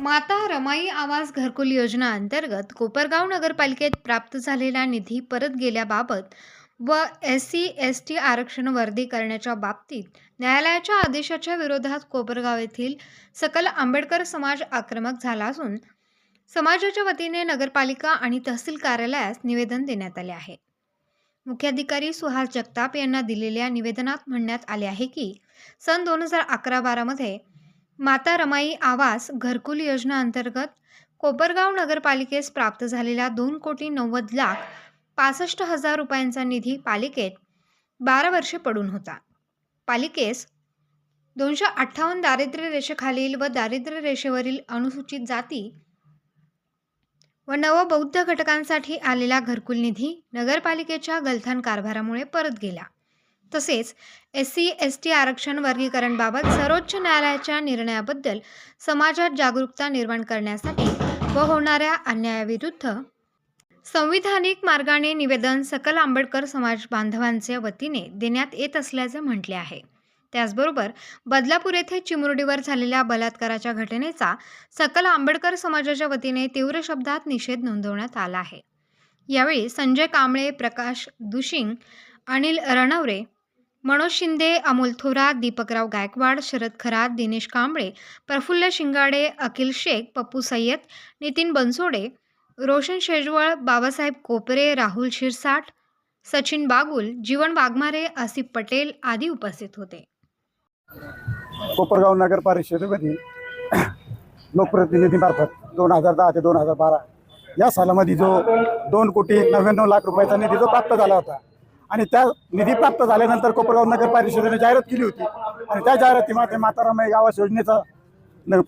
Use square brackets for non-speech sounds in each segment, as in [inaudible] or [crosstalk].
माता रमाई आवास घरकुल योजना अंतर्गत कोपरगाव नगरपालिकेत प्राप्त झालेला निधी परत गेल्याबाबत व एस सी एस टी आरक्षण वर्दी करण्याच्या बाबतीत न्यायालयाच्या आदेशाच्या विरोधात कोपरगाव येथील सकल आंबेडकर समाज आक्रमक झाला असून समाजाच्या वतीने नगरपालिका आणि तहसील कार्यालयास निवेदन देण्यात आले आहे. मुख्याधिकारी सुहास जगताप यांना दिलेल्या निवेदनात म्हणण्यात आले आहे की सन दोन हजार अकरा बारामध्ये माता रमाई आवास घरकुल योजना अंतर्गत कोपरगाव नगरपालिकेस प्राप्त झालेला दोन कोटी नव्वद लाख पासष्ट हजार रुपयांचा निधी पालिकेत बारा वर्षे पडून होता. पालिकेस दोनशे अठ्ठावन्न दारिद्र्य रेषेखालील व दारिद्र्य रेषेवरील अनुसूचित जाती व नवबौद्ध घटकांसाठी आलेला घरकुल निधी नगरपालिकेच्या गलथान कारभारामुळे परत गेला. तसेच एस सी एस टी आरक्षण वर्गीकरणबाबत सर्वोच्च न्यायालयाच्या निर्णयाबद्दल समाजात जागरूकता निर्माण करण्यासाठी व होणाऱ्या अन्यायाविरुद्ध संविधानिक मार्गाने निवेदन सकल आंबेडकर समाज बांधवांच्या वतीने देण्यात येत असल्याचे म्हटले आहे. त्याचबरोबर बदलापूर येथे चिमुरडीवर झालेल्या बलात्काराच्या घटनेचा सकल आंबेडकर समाजाच्या वतीने तीव्र शब्दात निषेध नोंदवण्यात आला आहे. यावेळी संजय कांबळे प्रकाश दुशिंग अनिल रणवरे मनोज शिंदे अमोल थोरात दीपकराव गायकवाड शरद खरात दिनेश कांबळे प्रफुल्ल शिंगाडे अखिल शेख पप्पू सय्यद नितीन बनसोडे रोशन शेजवळ बाबासाहेब कोपरे राहुल शिरसाट सचिन बागुल जीवन वाघमारे आसिफ पटेल आदी उपस्थित होते. कोपरगाव नगर परिषदेमध्ये लोकप्रतिनिधीमार्फत दोन हजार दहा ते दोन हजार बारा या सालामध्ये जो दोन कोटी नव्याण्णव लाख रुपयाचा निधी जो प्राप्त झाला होता आणि त्या निधी प्राप्त झाल्यानंतर कोपरगाव नगर परिषदेने जाहिरात केली होती. आणि त्या जाहिरातीमध्ये मातारामाई आवास योजनेचा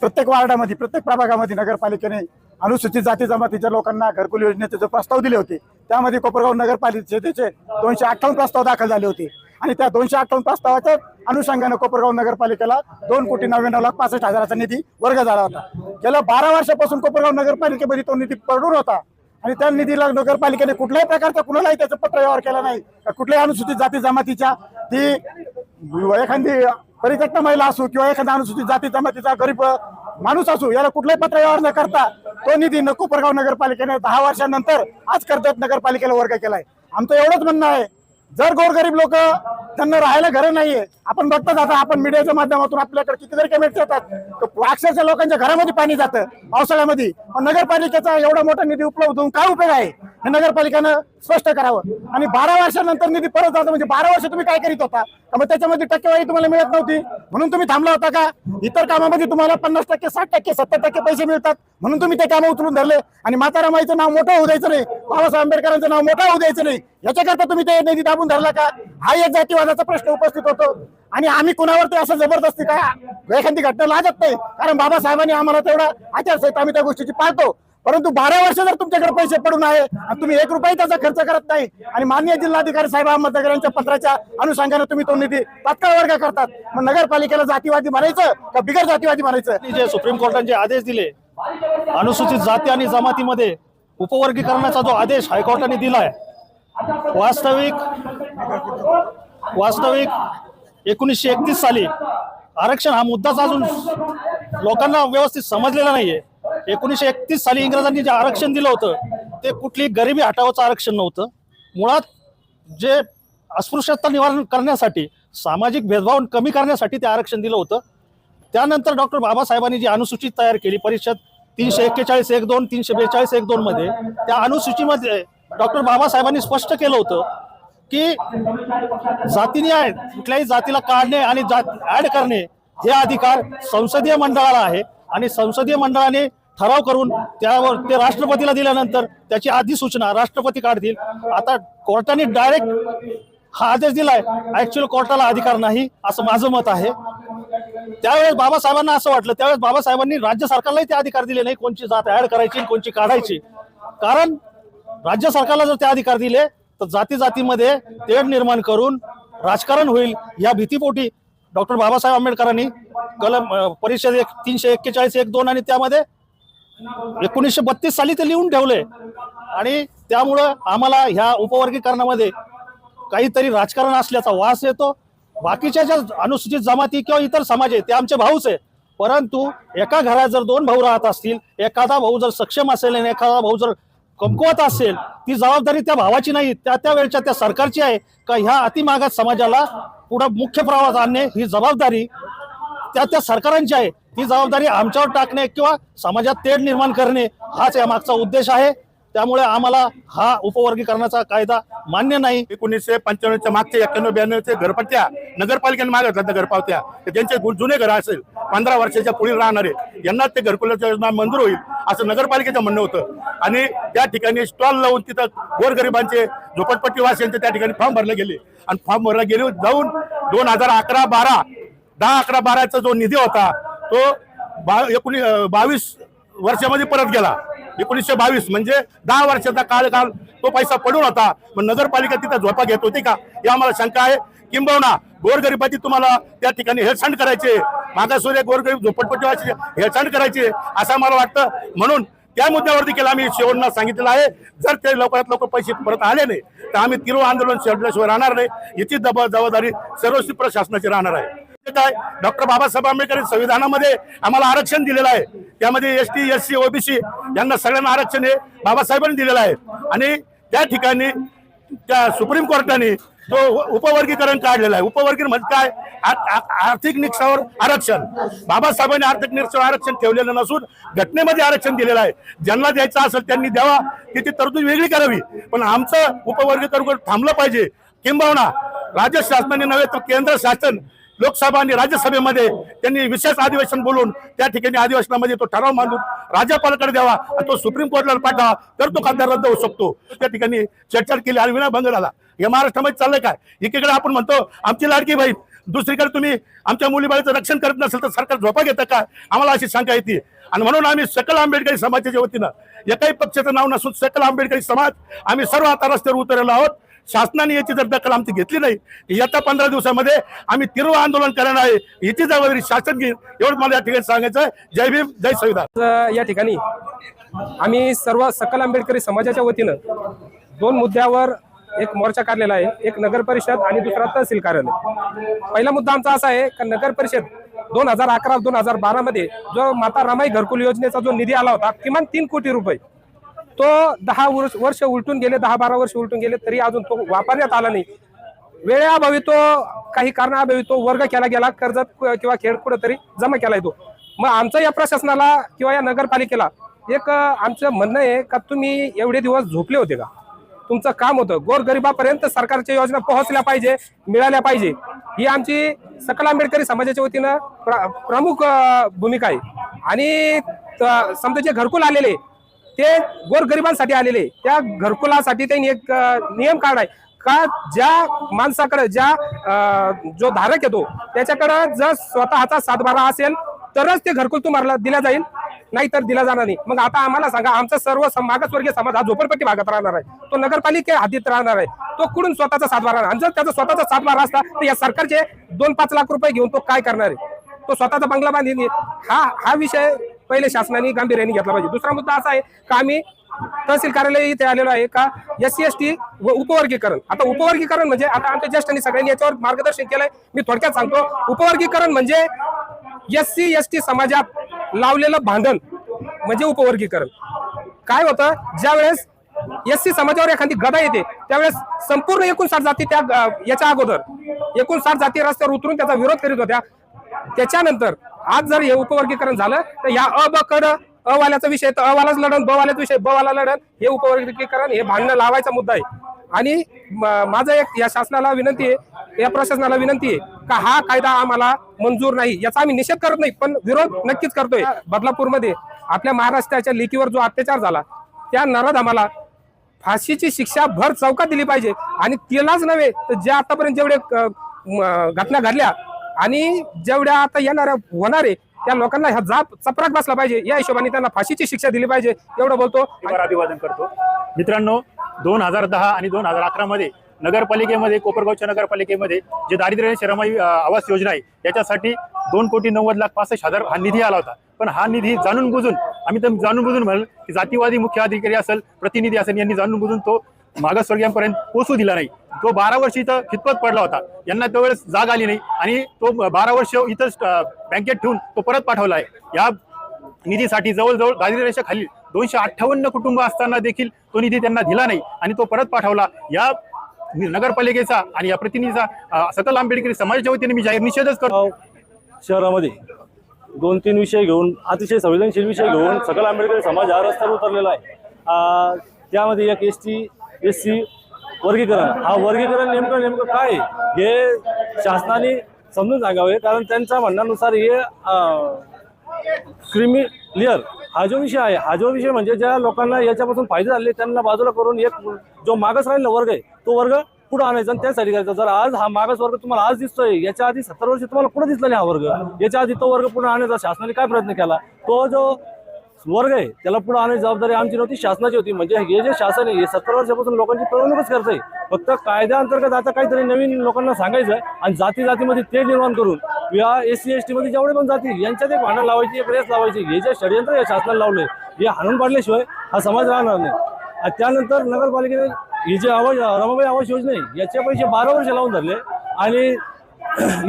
प्रत्येक वार्डामध्ये प्रत्येक प्रभागामध्ये नगरपालिकेने अनुसूचित जाती जमातीच्या लोकांना घरकुल योजनेचे जो प्रस्ताव दिले होते त्यामध्ये कोपरगाव नगरपालिकेचे दोनशे अठ्ठावन्न प्रस्ताव दाखल झाले होते. आणि त्या दोनशे अठ्ठावन्न प्रस्तावाच्या अनुषंगाने कोपरगाव नगरपालिकेला दोन कोटी नव्याण्णव लाख पासष्ट हजाराचा निधी वर्ग झाला होता. गेल्या बारा वर्षापासून कोपरगाव नगरपालिकेमध्ये तो निधी पडून होता. आणि त्या निधीला नगरपालिकेने कुठल्याही प्रकारचा कुणालाही त्याचा पत्र व्यवहार केला नाही. कुठल्याही अनुसूचित जाती जमातीच्या ती एखादी परित्यक्त महिला असू किंवा एखादा अनुसूचित जाती जमातीचा गरीब माणूस असो याला कुठलाही पत्र व्यवहार न करता तो निधी न कोपरगाव नगरपालिकेने दहा वर्षानंतर आज कर्जत नगरपालिकेला वर्ग केलाय. आमचं एवढंच म्हणणं आहे जर गोरगरीब लोक त्यांना राहायला घरं नाहीये आपण बघतात आता आपण मीडियाच्या माध्यमातून आपल्याकडे कितीतरी कमेंट्स येतात. अक्षरशः लोकांच्या घरामध्ये पाणी जातं पावसाळ्यामध्ये. पण नगरपालिकेचा एवढा मोठा निधी उपलब्ध होऊन काय उपयोग आहे? हे नगरपालिकेनं स्पष्ट करावं. आणि बारा वर्षानंतर निधी परत जातो म्हणजे बारा वर्ष तुम्ही काय करीत होता? मग त्याच्यामध्ये टक्केवारी तुम्हाला मिळत नव्हती. म्हणून तुम्ही थांबला होता का? इतर कामामध्ये तुम्हाला पन्नास टक्के साठ टक्के सत्तर टक्के पैसे मिळतात. म्हणून तुम्ही ते कामं उचलून धरले. आणि मातारामाईचं नाव मोठं होऊ द्यायचं नाही. बाबासाहेब आंबेडकरांचं नाव मोठं होऊ द्यायचं नाही. याच्याकरता तुम्ही ते निधी दाबून धरला का? हा एक जातीवादाचा प्रश्न उपस्थित होतो. आणि आम्ही कुणावरती असं जबरदस्ती काय एखादी घटना लाजत नाही. कारण बाबासाहेबांनी आम्हाला तेवढा आचारसंहिता आम्ही त्या गोष्टीची पाळतो. परंतु बारा वर्ष जर तुमच्याकडे पैसे पडून आहे आणि तुम्ही एक रुपये त्याचा खर्च करत नाही आणि मान्य जिल्हाधिकारी साहेब अहमदनगर यांच्या पत्राच्या अनुषंगाने तुम्ही तो निधी तात्काळ वर्ग करतात मग नगरपालिकेला जातीवादी म्हणायचं का बिगर जातीवादी म्हणायचं? जे सुप्रीम कोर्टाने जे आदेश दिले अनुसूचित जाती आणि जमातीमध्ये उपवर्गीकरणाचा जो आदेश हायकोर्टाने दिलाय वास्तविक वास्तविक एकोणीसशे एकतीस साली आरक्षण हा मुद्दाच अजून लोकांना व्यवस्थित समजलेला नाहीये. एकोणीसशे एकतीस साली इंग्रजांनी जे आरक्षण दिलं होतं ते कुठली गरिबी हटावाचं आरक्षण नव्हतं. मुळात जे अस्पृश्यता निवारण करण्यासाठी सामाजिक भेदभाव कमी करण्यासाठी ते आरक्षण दिलं होतं. त्यानंतर डॉक्टर बाबासाहेबांनी जी अनुसूचित तयार केली परिषद तीनशे एक्केचाळीस एक दोन तीनशे बेचाळीस एक दोन मध्ये त्या अनुसूचीमध्ये डॉक्टर बाबासाहेबांनी स्पष्ट केलं होतं की जातीने कुठल्याही जातीला काढणे आणि जात ऍड करणे हे अधिकार संसदीय मंडळाला आहे. आणि संसदीय मंडळाने ठराव करून त्यावर ते राष्ट्रपतीला दिल्यानंतर त्याची अधिसूचना राष्ट्रपती काढतील. आता कोर्टाने डायरेक्ट हा आदेश दिलाय. ऍक्च्युअल कोर्टाला अधिकार नाही असं माझं मत आहे. त्यावेळेस बाबासाहेबांना असं वाटलं. त्यावेळेस बाबासाहेबांनी राज्य सरकारलाही ते अधिकार दिले नाही कोणची जात ऍड करायची कोणची काढायची. कारण राज्य सरकारला जर ते अधिकार दिले तर जाती जातीमध्ये तेढ निर्माण करून राजकारण होईल. या भीतीपोटी डॉक्टर बाबासाहेब आंबेडकरांनी कलम परिषद एक तीनशे एक्केचाळीस एक दोन आणि त्यामध्ये एकोणीसशे बत्तीस साली ते लिहून ठेवले आणि त्यामुळं आम्हाला ह्या उपवर्गीकरणामध्ये काहीतरी राजकारण असल्याचा वास येतो. बाकीच्या ज्या अनुसूचित जमाती किंवा इतर समाज आहे ते आमचे भाऊच आहे परंतु एका घरात जर दोन भाऊ राहत असतील एखादा भाऊ जर सक्षम असेल आणि एखादा भाऊ जर कमकुवत असेल ती जबाबदारी त्या भावाची नाही त्या त्या वेळच्या त्या सरकारची आहे. का ह्या अतिमागात समाजाला पुढं मुख्य प्रवाहात आणणे ही जबाबदारी त्या त्या सरकारांची आहे. ती जबाबदारी आमच्यावर टाकणे किंवा समाजात तेढ निर्माण करणे हाच या मागचा उद्देश आहे. त्यामुळे आम्हाला हा उपवर्गीकरणाचा कायदा मान्य नाही. एकोणीसशे पंच्याण्णवच्या मागच्या एक्क्याण्णव ब्याण्णवचे घरपट्ट्या नगरपालिकेने मागितल्या त्या घरपावत्या. ज्यांचे जुने घर असेल पंधरा वर्षाच्या पुढील राहणारे यांना ते घरकुलाच्या योजना मंजूर होईल असं नगरपालिकेचं म्हणणं होतं. आणि त्या ठिकाणी स्टॉल लावून तिथं गोरगरिबांचे झोपडपट्टी वासियांचे त्या ठिकाणी फॉर्म भरले गेले. आणि फॉर्म भरले गेले जाऊन दोन हजार अकरा बारा दहा अकरा बाराचा जो निधी होता तो बा एकोणी बावीस वर्षामध्ये परत गेला. एकोणीसशे बावीस म्हणजे दहा वर्षाचा काळकाल तो पैसा पडून होता. मग नगरपालिका तिथं झोपा घेत होती का? या आम्हाला शंका आहे. किंबहुना गोरगरिबाची तुम्हाला त्या ठिकाणी हेळसांड करायचे मागासवर्गीय गोरगरीब झोपडपट्टीवासी हेळसांड करायचे असं मला वाटतं. म्हणून त्या मुद्द्यावर देखील आम्ही शेवटला सांगितलेलं आहे. जर ते लवकरात लवकर पैसे परत आले नाही तर आम्ही तिरो आंदोलन शेवटल्याशिवाय राहणार नाही. याची जबा- जबाबदारी सर्वस्वी प्रशासनाची राहणार आहे. काय डॉक्टर बाबासाहेब आंबेडकर संविधानामध्ये आम्हाला आरक्षण दिलेलं आहे. त्यामध्ये S T S C OBC यांना सगळ्यांना आरक्षण हे बाबासाहेबांनी दिलेलं आहे. आणि त्या ठिकाणी त्या सुप्रीम कोर्टाने तो उपवर्गीकरण काढलेलं आहे. उपवर्गीकरण म्हणजे काय? आर्थिक निकषावर आरक्षण. बाबासाहेबांनी आर्थिक निकषावर आरक्षण ठेवलेलं नसून घटनेमध्ये आरक्षण दिलेलं आहे. ज्यांना द्यायचं असेल त्यांनी द्यावा त्याची तरतूद वेगळी करावी. पण आमचं उपवर्गीकरण थांबलं पाहिजे. किंबहुना राज्य शासनाने नव्हे तर केंद्र शासन लोकसभा आणि राज्यसभेमध्ये त्यांनी विशेष अधिवेशन बोलून त्या ठिकाणी अधिवेशनामध्ये तो ठराव मांडून राज्यपालाकडे द्यावा आणि तो सुप्रीम कोर्टाला पाठवा तर तो कायदा रद्द होऊ शकतो. त्या ठिकाणी चर्चा केली आणि विनाभंग झाला. हे महाराष्ट्रामध्ये चाललंय काय? एकीकडे आपण म्हणतो आमची लाडकी बहीण. दुसरीकडे तुम्ही आमच्या मुलीबाळीचं रक्षण करत नसेल तर सरकार झोपा घेतं का? आम्हाला अशी शंका येते. आणि म्हणून आम्ही सकल आंबेडकरी समाजाच्या वतीनं एकाही पक्षाचं नाव नसून सकल आंबेडकरी समाज आम्ही सर्व आता रस्त्यावर उतरलेलो आहोत. शासनाने याची जर दखल आमची घेतली नाही येत्या पंधरा दिवसामध्ये आम्ही तीव्र आंदोलन करणार आहे. याची जबाबदारी शासन घेईल एवढं मला या ठिकाणी सांगायचं आहे. जय भीम जय संविधान या ठिकाणी आम्ही सर्व सकल आंबेडकरी समाजाच्या वतीनं दोन मुद्द्यावर एक मोर्चा काढलेला आहे. एक नगर परिषद आणि दुसरा तहसील कार्यालय. पहिला मुद्दा आमचा असा आहे की नगर परिषद दोन हजार अकरा दोन हजार बारा मध्ये जो माता रामाई घरकुल योजनेचा जो निधी आला होता किमान तीन कोटी रुपये तो दहा वर्ष वर्ष उलटून गेले दहा बारा वर्ष उलटून गेले तरी अजून तो वापरण्यात आला नाही. वेळेअभावी तो काही कारणाअभावी तो वर्ग केला गेला कर्जत किंवा खेळ कुठेतरी जमा केलाय तो. मग आमचं या प्रशासनाला किंवा या नगरपालिकेला एक आमचं म्हणणं आहे का तुम्ही एवढे दिवस झोपले होते का? तुमचं काम होतं. गोरगरिबापर्यंत सरकारच्या योजना पोहोचल्या पाहिजे मिळाल्या पाहिजे. ही आमची सकल आंबेडकरी समाजाच्या वतीनं प्र- प्रमुख भूमिका आहे. आणि समजा जे घरकुल आलेले ते गोरगरिबांसाठी आलेले. त्या घरकुलासाठी त्यांनी एक नियम नियम काढाय का ज्या माणसाकडे ज्या जो धारक येतो त्याच्याकडं जर स्वतःचा सातबारा असेल तरच ते घरकुल तुम्हाला दिला जाईल. नाही तर दिला जाणार नाही. मग आता आम्हाला सांगा आमचा सर्व मागासवर्गीय समाज हा झोपडपट्टी भागात राहणार आहे. तो नगरपालिके हातीत राहणार आहे. तो कुठून स्वतःचा सातबारा आणि जर त्याचा स्वतःचा सातबारा असता तर या सरकारचे दोन पाच लाख रुपये घेऊन तो काय करणार आहे? तो स्वतःचा बंगला बांधील हा हा विषय पहिले शासनाने गांभीर्याने घेतला पाहिजे. दुसरा मुद्दा असा आहे का आम्ही तहसील कार्यालय इथे आलेलो आहे का एस सी एस टी व उपवर्गीकरण. आता उपवर्गीकरण म्हणजे आता आमच्या ज्येष्ठांनी सगळ्यांनी याच्यावर मार्गदर्शन केलंय. मी थोडक्यात सांगतो उपवर्गीकरण म्हणजे एस सी एस टी समाजात लावलेलं भांडण म्हणजे उपवर्गीकरण. काय होतं? ज्या वेळेस एस सी समाजावर एखादी गदा येते त्यावेळेस संपूर्ण एकूण साठ जाती त्या याच्या अगोदर एकूण साठ जाती रस्त्यावर उतरून त्याचा विरोध करीत होत्या. त्याच्यानंतर आज जर हे उपवर्गीकरण झालं तर या अ ब कड अवाल्याचा विषय तर अवालाच लढण ब वाल्याचा विषय ब वाला लढण हे उपवर्गीकरण हे भांडणं लावायचा मुद्दा आहे. आणि माझा माझं एक या शासनाला विनंती आहे या प्रशासनाला विनंती आहे का हा कायदा आम्हाला मंजूर नाही याचा आम्ही निषेध करत नाही पण विरोध नक्कीच करतोय बदलापूरमध्ये. आपल्या महाराष्ट्राच्या लेकीवर जो अत्याचार झाला त्या नराधामाला फाशीची शिक्षा भर चौकात दिली पाहिजे. आणि तिलाच नव्हे तर ज्या आतापर्यंत जेवढे घटना घडल्या आणि जेवढ्या आता येणाऱ्या होणार आहे त्या लोकांना ह्या जाप चपराक बसला पाहिजे. या हिशोबाने त्यांना फाशीची शिक्षा दिली पाहिजे. एवढं बोलतो. अभिवादन करतो. मित्रांनो दोन हजार दहा आणि दोन हजार अकरा मध्ये नगरपालिकेमध्ये कोपरगावच्या नगरपालिकेमध्ये जे दारिद्र्य शरमाई आवास योजना आहे याच्यासाठी दोन कोटी नव्वद लाख पासष्ट हजार हा निधी आला होता. पण हा निधी जाणून बुजून आम्ही तर जाणून बुजून म्हणाल की जातीवादी मुख्य अधिकारी असेल प्रतिनिधी असेल यांनी जाणून बुजून तो मागासवर्गीयांपर्यंत पोहोचू दिला नाही. तो बारा वर्ष इथं खितपत पडला होता? यांना त्यावेळेस जाग आली नाही. आणि तो बारा वर्ष इथंच बँकेत ठेवून तो परत पाठवला आहे. या निधीसाठी जवळजवळ दारिद्र्य रेषेखाली दोनशे अठ्ठावन्न कुटुंब असताना देखील तो निधी त्यांना दिला नाही आणि तो परत पाठवला. या नगरपालिकेचा आणि या प्रतिनिधीचा सकल आंबेडकरी समाजाच्या वतीने मी जाहीर निषेधच करतो. शहरामध्ये दोन तीन विषय घेऊन अतिशय संवेदनशील विषय घेऊन सकल आंबेडकरी समाज हा रस्त्यावर उतरलेला आहे. त्यामध्ये एक एस टी एस सी वर्गीकरण. हा वर्गीकरण नेमकं नेमकं काय? हे शासनाने समजून सांगावे कारण त्यांच्या म्हणण्यानुसार हे क्रिमी क्लिअर हा जो विषय आहे हा जो विषय म्हणजे ज्या लोकांना याच्यापासून फायदे झाले त्यांना बाजूला करून एक जो मागास राहिलेला वर्ग आहे तो वर्ग पुढे आणायचा आणि त्यासाठी करायचा. जर आज हा मागास वर्ग तुम्हाला आज दिसतोय याच्या आधी सत्तर वर्ष तुम्हाला पुढे दिसला नाही हा वर्ग? याच्या आधी तो वर्ग पुढे आणायचा. शासनाने काय प्रयत्न केला? तो जो वर्ग आहे. त्याला पुढे आणण्याची जबाबदारी आमची नव्हती शासनाची होती. म्हणजे हे जे शासन आहे हे सत्तर वर्षापासून लोकांची पिळवणूकच करत आहे. फक्त कायद्याअंतर्गत आता काहीतरी नवीन लोकांना सांगायचं आणि जाती जातीमध्ये ते निर्माण करून या एस सी एस टीमध्ये जेवढे पण जाती यांच्यात एक भांडण लावायची एक रेस लावायची. हे जे षडयंत्र या शासनाला लावले हे हाणून पाडल्याशिवाय हा समाज राहणार नाही. आणि त्यानंतर नगरपालिकेने ही जे आवाज रमाबाई आवास योजना आहे याचे पैसे बारा वर्ष लावून धरले. आणि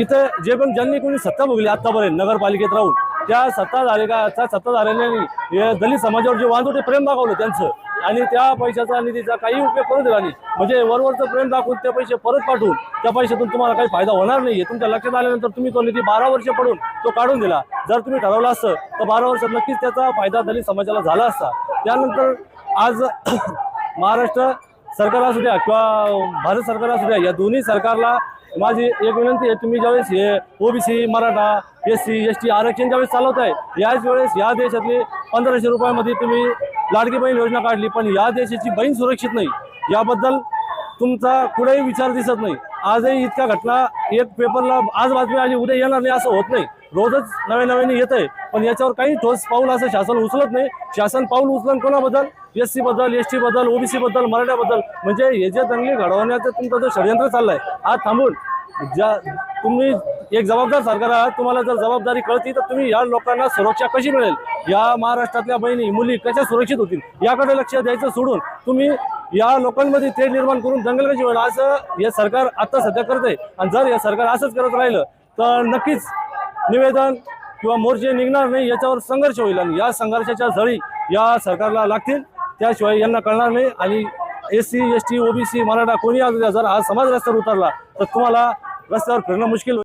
इथं जे पण ज्यांनी कोणी सत्ता भोगली आत्तापर्यंत नगरपालिकेत राहून त्या सत्ता झालेल्या त्या सत्ता झालेल्यांनी दलित समाजावर जे वांदोटे प्रेम दाखवलं त्यांचं. आणि त्या पैशाचा निधीचा काही उपयोग करू दिला नाही. म्हणजे वरवरचं प्रेम दाखवून ते पैसे परत पाठवून त्या पैशातून तुम्हाला काही फायदा होणार नाही. तुमच्या लक्षात आल्यानंतर तुम्ही तो निधी बारा वर्ष पडून तो काढून दिला. जर तुम्ही ठरवलं असतं तर बारा वर्षात नक्कीच त्याचा फायदा दलित समाजाला झाला असता. त्यानंतर आज [clears throat] महाराष्ट्र सरकार असू द्या किंवा भारत सरकार असू द्या या दोन्ही सरकारला माझी एक विनंती आहे तुम्ही ज्यावेळेस हे OBC Maratha S C S T आरक्षण ज्यावेळेस चालवत आहे याच वेळेस या देशातली पंधराशे रुपयामध्ये तुम्ही लाडकी बहीण योजना काढली पण या देशाची बहीण सुरक्षित नाही. याबद्दल तुमचा कुठेही विचार दिसत नाही. आजही इतक्या घटना एक पेपरला आज बातमी आली उद्या येणार नाही असं होत नाही. रोजच नव्या नव्याने येत आहे पण याच्यावर काही ठोस पाऊल असं शासन उचलत नाही. शासन पाऊल उचलन कोणाबद्दल? एस सी बद्दल एस टी बद्दल ओबीसी बद्दल मराठ्याबद्दल म्हणजे हे जे दंगली घडवण्याचं तुमचं जो षडयंत्र चाललंय आज थांबून. ज्या तुम्ही एक जबाबदार सरकार आहात तुम्हाला जर जबाबदारी कळती तर तुम्ही या लोकांना सुरक्षा कशी मिळेल? या महाराष्ट्रातल्या बहिणी मुली कशा सुरक्षित होतील? याकडे लक्ष द्यायचं सोडून तुम्ही या लोकांमध्ये थेट निर्माण करून दंगल कशी होईल? असं हे सरकार आता सध्या करत आहे आणि जर हे सरकार असंच करत राहिलं तर नक्कीच निवेदन किंवा मोर्चे निघणार नाही याच्यावर संघर्ष होईल. आणि या संघर्षाच्या झळी या सरकारला लागतील. त्याशिवाय यांना कळणार नाही. आणि S C S T OBC Maratha कोणी आज जर आज समाज रस्त्यावर उतरला तर तुम्हाला रस्त्यावर फिरणं मुश्किल